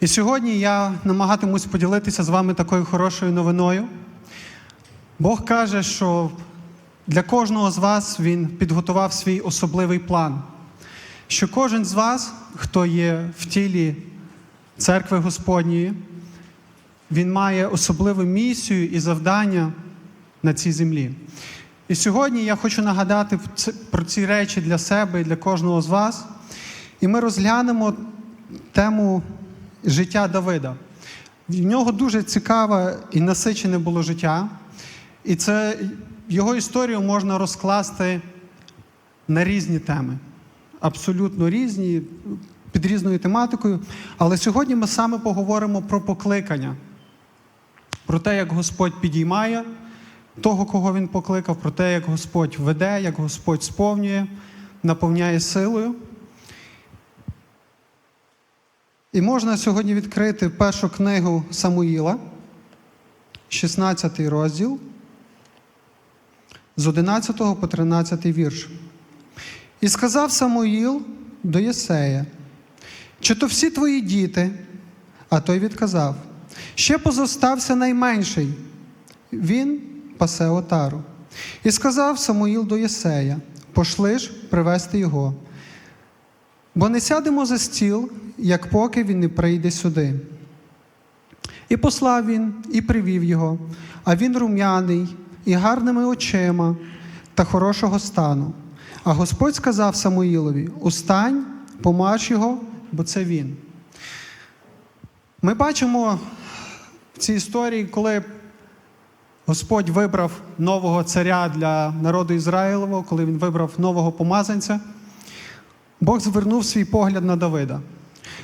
І сьогодні я намагатимусь поділитися з вами такою хорошою новиною. Бог каже, що для кожного з вас Він підготував свій особливий план. Що кожен з вас, хто є в тілі церкви Господньої, він має особливу місію і завдання на цій землі. І сьогодні я хочу нагадати про ці речі для себе і для кожного з вас. І ми розглянемо тему життя Давида. В нього дуже цікаве і насичене було життя. І це його історію можна розкласти на різні теми, абсолютно різні, під різною тематикою. Але сьогодні ми саме поговоримо про покликання, про те, як Господь підіймає того, кого Він покликав, про те, як Господь веде, як Господь сповнює, наповняє силою. І можна сьогодні відкрити першу книгу Самуїла, 16 розділ, з 11 по 13 вірш. І сказав Самуїл до Єсея, чи то всі твої діти? А той відказав: ще позостався найменший. Він пасе отару. І сказав Самуїл до Єсея: пошли ж привести його. Бо не сядемо за стіл, як поки він не прийде сюди. І послав він, і привів його, а він рум'яний, і гарними очима та хорошого стану. А Господь сказав Самуїлові: Устань, помаж його, бо це він. Ми бачимо в цій історії, коли Господь вибрав нового царя для народу Ізраїлового, коли він вибрав нового помазанця, Бог звернув свій погляд на Давида.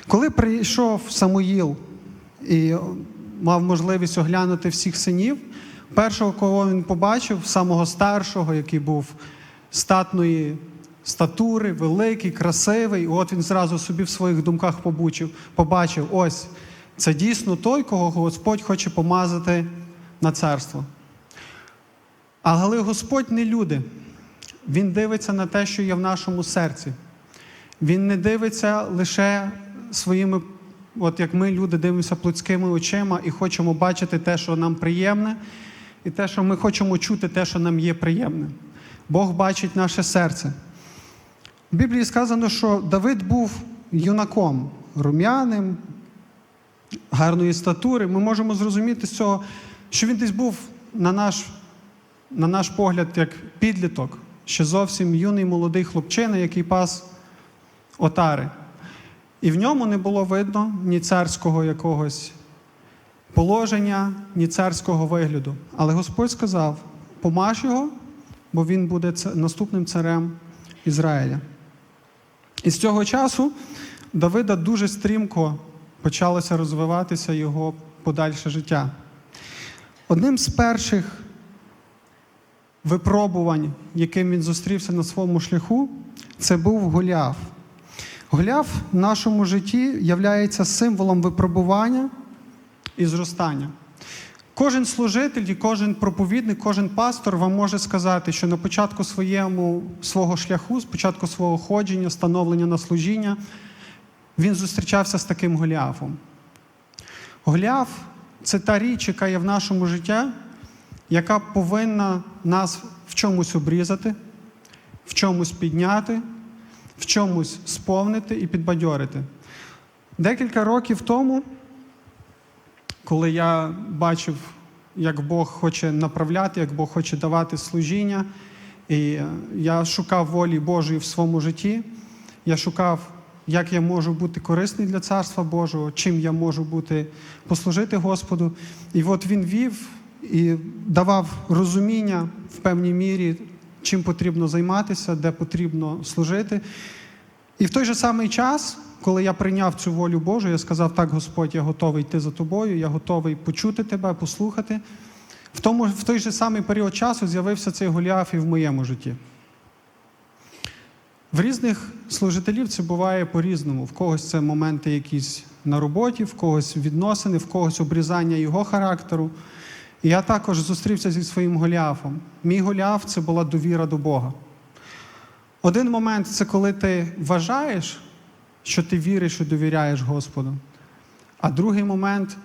Коли прийшов Самуїл і мав можливість оглянути всіх синів, першого, кого він побачив, самого старшого, який був статної статури, великий, красивий, от він зразу собі в своїх думках побучив, побачив: ось це дійсно той, кого Господь хоче помазати на царство. Але Господь не люди. Він дивиться на те, що є в нашому серці. Він не дивиться лише своїми, от як ми, люди, дивимося плотськими очима і хочемо бачити те, що нам приємне, і те, що ми хочемо чути, те, що нам є приємне. Бог бачить наше серце. В Біблії сказано, що Давид був юнаком, рум'яним, гарної статури. Ми можемо зрозуміти з цього, що він десь був на наш, на наш погляд як підліток, ще зовсім юний молодий хлопчина, який пас отари. І в ньому не було видно ні царського якогось положення, ні царського вигляду. Але Господь сказав: помаж його, бо він буде наступним царем Ізраїля. І з цього часу Давида дуже стрімко почалося розвиватися його подальше життя. Одним з перших випробувань, яким він зустрівся на своєму шляху, це був Голіаф. Голіаф в нашому житті являється символом випробування і зростання. Кожен служитель і кожен проповідник, кожен пастор вам може сказати, що на початку своєму, свого шляху, спочатку свого ходження, становлення на служіння, він зустрічався з таким Голіафом. Голіаф це та річ, яка є в нашому житті, яка повинна нас в чомусь обрізати, в чомусь підняти, в чомусь сповнити і підбадьорити. Декілька років тому, коли я бачив, як Бог хоче направляти, як Бог хоче давати служіння, і е, я шукав волі Божої в своєму житті, я шукав, як я можу бути корисний для Царства Божого, чим я можу бути послужити Господу. І от він вів і давав розуміння в певній мірі, чим потрібно займатися, де потрібно служити. І в той же самий час, коли я прийняв цю волю Божу, я сказав: так, Господь, я готовий йти за тобою, я готовий почути тебе, послухати. В, тому, в той же самий період часу з'явився цей Голіаф і в моєму житті. В різних служителів це буває по-різному. В когось це моменти якісь на роботі, в когось відносини, в когось обрізання його характеру. Я також зустрівся зі своїм Голіафом. Мій Голіаф це була довіра до Бога. Один момент це коли ти вважаєш, що ти віриш і довіряєш Господу. А другий момент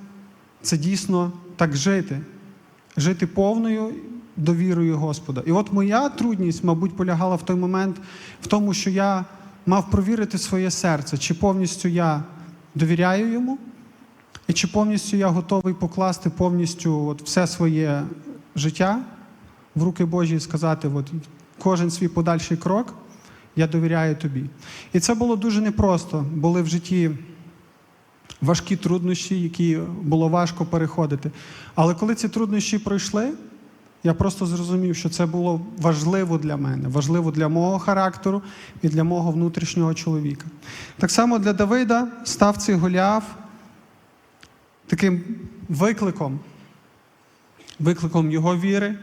це дійсно так жити, жити повною довірою Господа. І от моя трудність, мабуть, полягала в той момент в тому, що я мав провірити своє серце, чи повністю я довіряю йому, і чи повністю я готовий покласти повністю от все своє життя в руки Божі і сказати, от, кожен свій подальший крок я довіряю тобі. І це було дуже непросто. Були в житті важкі труднощі, які було важко переходити. Але коли ці труднощі пройшли, я просто зрозумів, що це було важливо для мене, важливо для мого характеру і для мого внутрішнього чоловіка. Так само для Давида став цей Голіаф таким викликом, викликом його віри,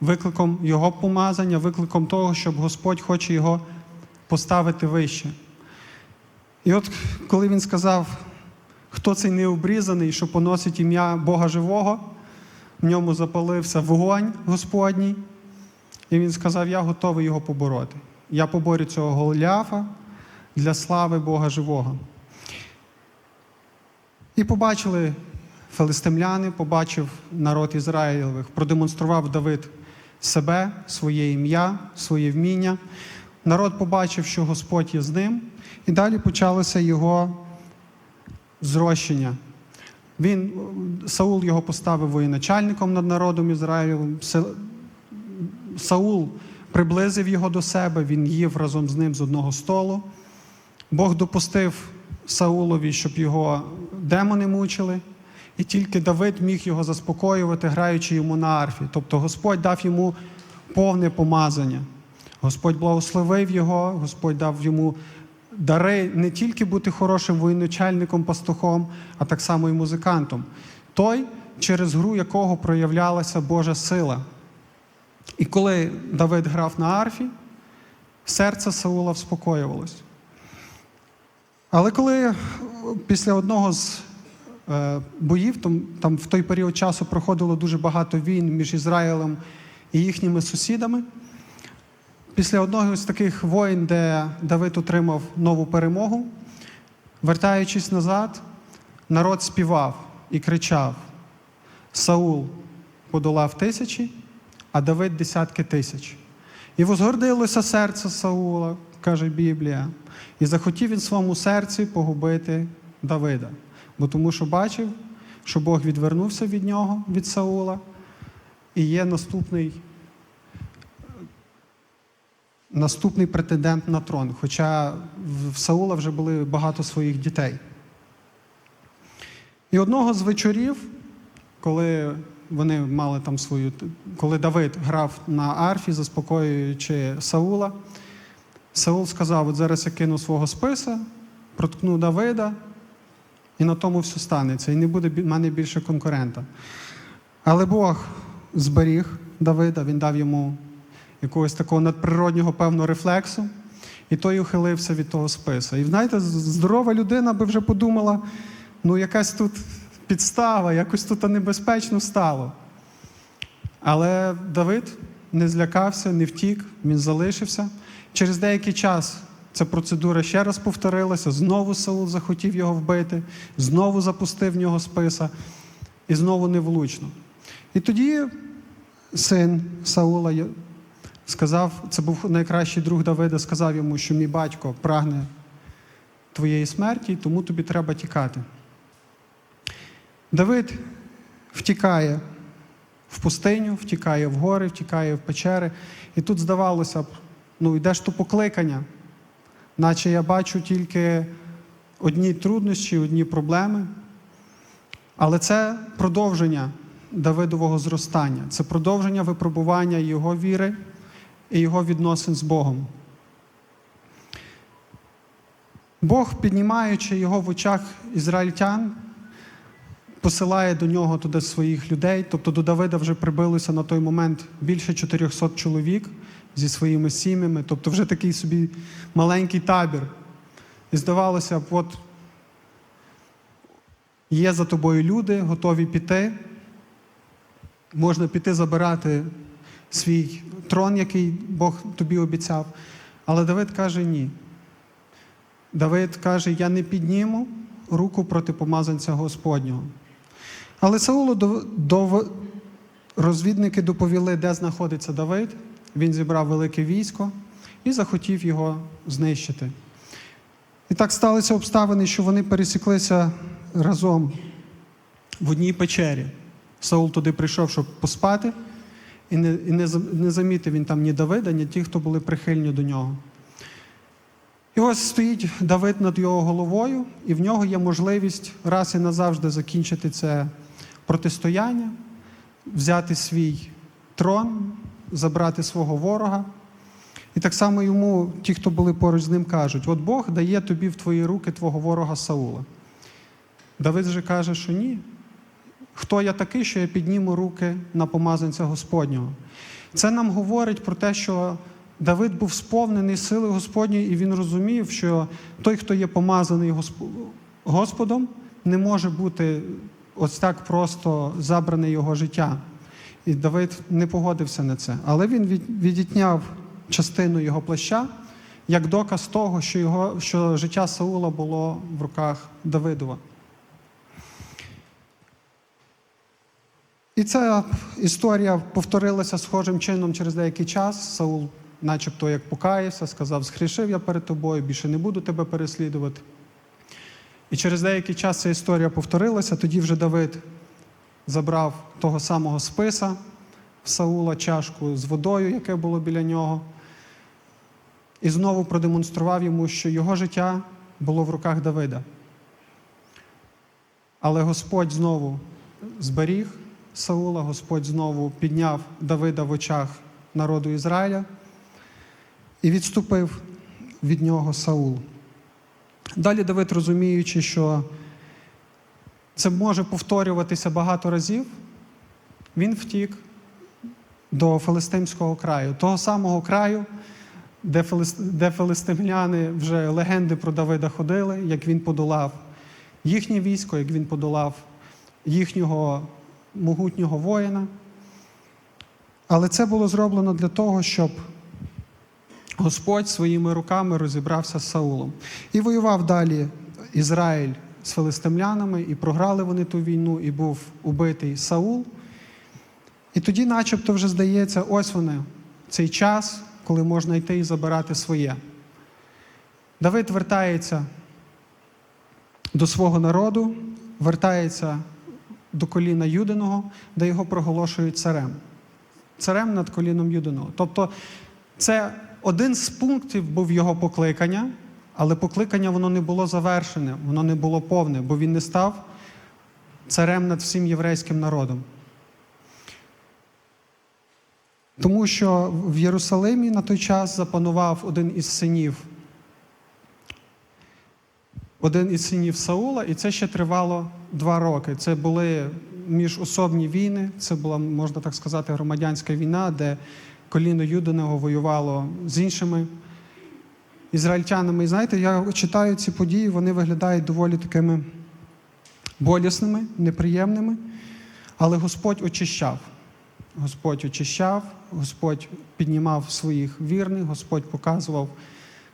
викликом його помазання, викликом того, щоб Господь хоче його поставити вище. І от коли він сказав, хто цей необрізаний, що поносить ім'я Бога живого, в ньому запалився вогонь Господній, і він сказав: Я готовий його побороти. Я поборю цього Голіафа для слави Бога живого. І побачили филистимляни, побачив народ Ізраїлевих, продемонстрував Давид себе, своє ім'я, своє вміння. Народ побачив, що Господь є з ним, і далі почалося його зрощення. Він, Саул його поставив воєначальником над народом Ізраїлевим. Саул приблизив його до себе, він їв разом з ним з одного столу. Бог допустив Саулові, щоб його демони мучили, і тільки Давид міг його заспокоювати, граючи йому на арфі. Тобто Господь дав йому повне помазання. Господь благословив його, Господь дав йому дари не тільки бути хорошим воєначальником, пастухом, а так само і музикантом. Той, через гру якого проявлялася Божа сила. І коли Давид грав на арфі, серце Саула вспокоювалось. Але коли е, після одного з е, боїв, там, там в той період часу проходило дуже багато війн між Ізраїлем і їхніми сусідами, після одного з таких воїн, де Давид отримав нову перемогу, вертаючись назад, народ співав і кричав: Саул подолав тисячі, а Давид десятки тисяч. І возгордилося серце Саула, каже Біблія, і захотів він своєму серці погубити Давида, бо тому що бачив, що Бог відвернувся від нього, від Саула, і є наступний, наступний претендент на трон. Хоча в Саула вже були багато своїх дітей. І одного з вечорів, коли вони мали там свою, коли Давид грав на арфі, заспокоюючи Саула, Саул сказав: от зараз я кину свого списа, проткну Давида, і на тому все станеться, і не буде в мене більше конкурента. Але Бог зберіг Давида, він дав йому якогось такого надприроднього певного рефлексу, і той ухилився від того списа. І знаєте, здорова людина би вже подумала, ну якась тут підстава, якось тут небезпечно стало. Але Давид не злякався, не втік, він залишився. Через деякий час ця процедура ще раз повторилася, знову Саул захотів його вбити, знову запустив в нього списа, і знову невлучно. І тоді син Саула сказав, це був найкращий друг Давида, сказав йому, що мій батько прагне твоєї смерті, тому тобі треба тікати. Давид втікає в пустиню, втікає в гори, втікає в печери. І тут здавалося б, ну йде ж то покликання, наче я бачу тільки одні труднощі, одні проблеми. Але це продовження Давидового зростання, це продовження випробування його віри і його відносин з Богом. Бог, піднімаючи його в очах ізраїльтян, посилає до нього туди своїх людей. Тобто до Давида вже прибилося на той момент більше 400 чоловік зі своїми сім'ями, тобто вже такий собі маленький табір. І здавалося б, от є за тобою люди, готові піти. Можна піти забирати свій трон, який Бог тобі обіцяв. Але Давид каже ні. Давид каже: Я не підніму руку проти помазанця Господнього. Але Саулу розвідники доповіли, де знаходиться Давид. Він зібрав велике військо і захотів його знищити. І так сталися обставини, що вони пересіклися разом в одній печері. Саул туди прийшов, щоб поспати, і не, і не, не замітив він там ні Давида, ні ті, хто були прихильні до нього. І ось стоїть Давид над його головою, і в нього є можливість раз і назавжди закінчити це протистояння, взяти свій трон, забрати свого ворога. І так само йому, ті, хто були поруч з ним, кажуть: от Бог дає тобі в твої руки твого ворога Саула. Давид же каже, що ні. Хто я такий, що я підніму руки на помазанця Господнього? Це нам говорить про те, що Давид був сповнений сили Господньої, і він розумів, що той, хто є помазаний Господом, не може бути ось так просто забране його життя. І Давид не погодився на це. Але він відітняв частину його плаща як доказ того, що, його, що життя Саула було в руках Давидова. І ця історія повторилася схожим чином через деякий час. Саул, начебто, як покаявся, сказав: Схрішив я перед тобою, більше не буду тебе переслідувати. І через деякий час ця історія повторилася. Тоді вже Давид забрав того самого списа Саула чашку з водою, яке було біля нього, і знову продемонстрував йому, що його життя було в руках Давида. Але Господь знову зберіг Саула, Господь знову підняв Давида в очах народу Ізраїля і відступив від нього Саул. Далі Давид, розуміючи, що це може повторюватися багато разів, він втік до Филистимського краю, того самого краю, де, де филистимляни вже легенди про Давида ходили, як він подолав їхнє військо, як він подолав їхнього могутнього воїна. Але це було зроблено для того, щоб Господь своїми руками розібрався з Саулом. І воював далі Ізраїль з филистимлянами, і програли вони ту війну, і був убитий Саул. І тоді, начебто, вже здається, ось вони, цей час, коли можна йти і забирати своє. Давид вертається до свого народу, вертається до коліна Юдиного, де його проголошують царем. Царем над коліном Юдиного. Тобто це один з пунктів був його покликання, але покликання воно не було завершене, воно не було повне, бо він не став царем над всім єврейським народом. Тому що в Єрусалимі на той час запанував один із синів, один із синів Саула, і це ще тривало два роки. Це були міжособні війни, це була, можна так сказати, громадянська війна, де коліно Юдиного воювало з іншими ізраїльтянами. І знаєте, я читаю ці події, вони виглядають доволі такими болісними, неприємними, але Господь очищав. Господь очищав, Господь піднімав своїх вірних, Господь показував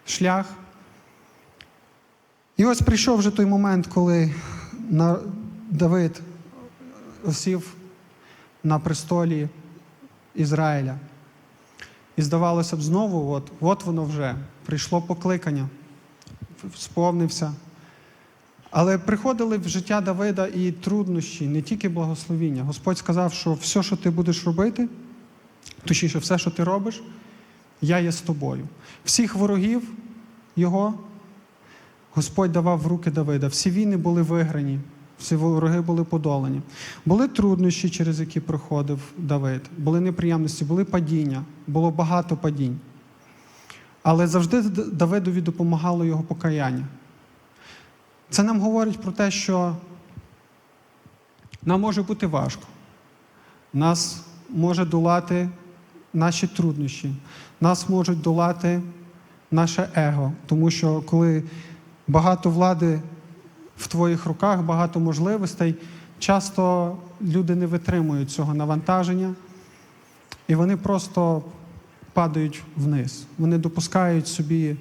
шлях. І ось прийшов вже той момент, коли Давид сів на престолі Ізраїля. І здавалося б, знову, от, от воно вже прийшло покликання, сповнився. Але приходили в життя Давида і труднощі, не тільки благословіння. Господь сказав, що все, що ти будеш робити, точніше, все, що ти робиш, я є з тобою. Всіх ворогів його Господь давав в руки Давида. Всі війни були виграні, всі вороги були подолані. Були труднощі, через які проходив Давид, були неприємності, були падіння, було багато падінь. Але завжди Давидові допомагало його покаяння. Це нам говорить про те, що нам може бути важко. Нас може долати наші труднощі, нас можуть долати наше его. Тому що коли багато влади в твоїх руках, багато можливостей, часто люди не витримують цього навантаження, і вони просто падають вниз. Вони допускають собі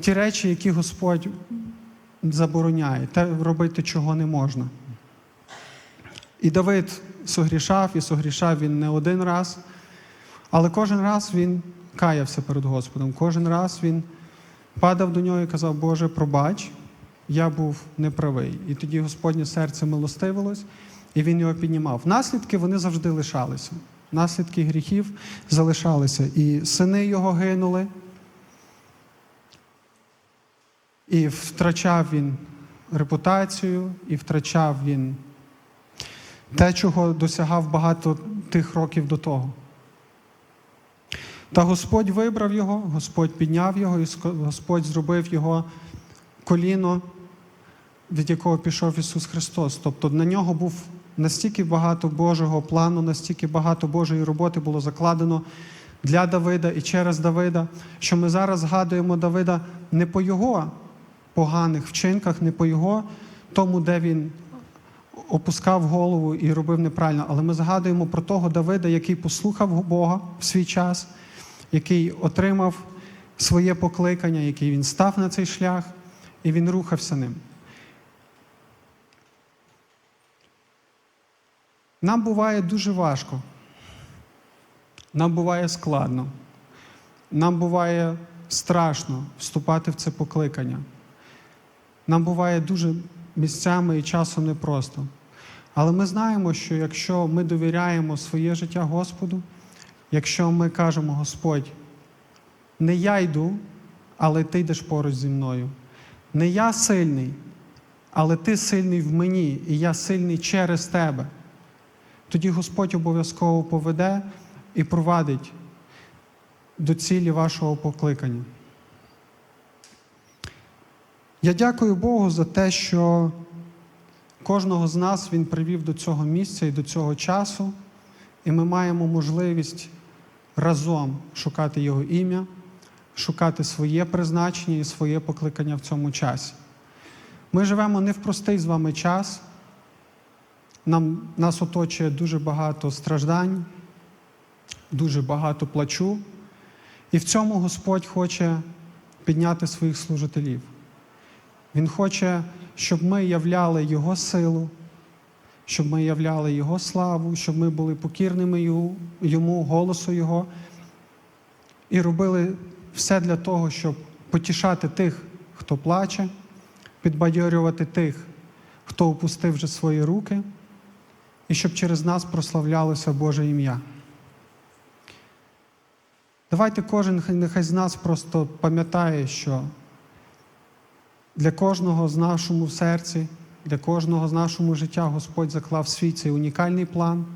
ті речі, які Господь забороняє, те робити, чого не можна. І Давид согрішав, і согрішав він не один раз, але кожен раз він каявся перед Господом. Кожен раз він падав до нього і казав, Боже, пробач, я був неправий. І тоді Господнє серце милостивилось, і він його піднімав. Наслідки вони завжди лишалися. Наслідки гріхів залишалися. І сини його гинули, і втрачав він репутацію, і втрачав він те, чого досягав багато тих років до того. Та Господь вибрав його, Господь підняв його, і Господь зробив його коліно, від якого пішов Ісус Христос. Тобто на нього був настільки багато Божого плану, настільки багато Божої роботи було закладено для Давида і через Давида, що ми зараз згадуємо Давида не по його поганих вчинках, не по його тому, де він опускав голову і робив неправильно, але ми згадуємо про того Давида, який послухав Бога в свій час, який отримав своє покликання, який він став на цей шлях, і він рухався ним. Нам буває дуже важко. Нам буває складно. Нам буває страшно вступати в це покликання. Нам буває дуже місцями і часом непросто. Але ми знаємо, що якщо ми довіряємо своє життя Господу, якщо ми кажемо, Господь, не я йду, але ти йдеш поруч зі мною. Не я сильний, але ти сильний в мені, і я сильний через тебе. Тоді Господь обов'язково поведе і провадить до цілі вашого покликання. Я дякую Богу за те, що кожного з нас Він привів до цього місця і до цього часу, і ми маємо можливість разом шукати Його ім'я, шукати своє призначення і своє покликання в цьому часі. Ми живемо не в простий з вами час. Нам, нас оточує дуже багато страждань, дуже багато плачу. І в цьому Господь хоче підняти своїх служителів. Він хоче, щоб ми являли Його силу, щоб ми являли Його славу, щоб ми були покірними Йому, голосу Його, і робили все для того, щоб потішати тих, хто плаче, підбадьорювати тих, хто опустив вже свої руки, і щоб через нас прославлялося Боже ім'я. Давайте кожен нехай з нас просто пам'ятає, що для кожного з нашому серці, для кожного з нашому життя Господь заклав свій цей унікальний план,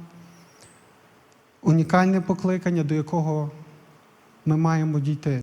унікальне покликання, до якого ми маємо дійти.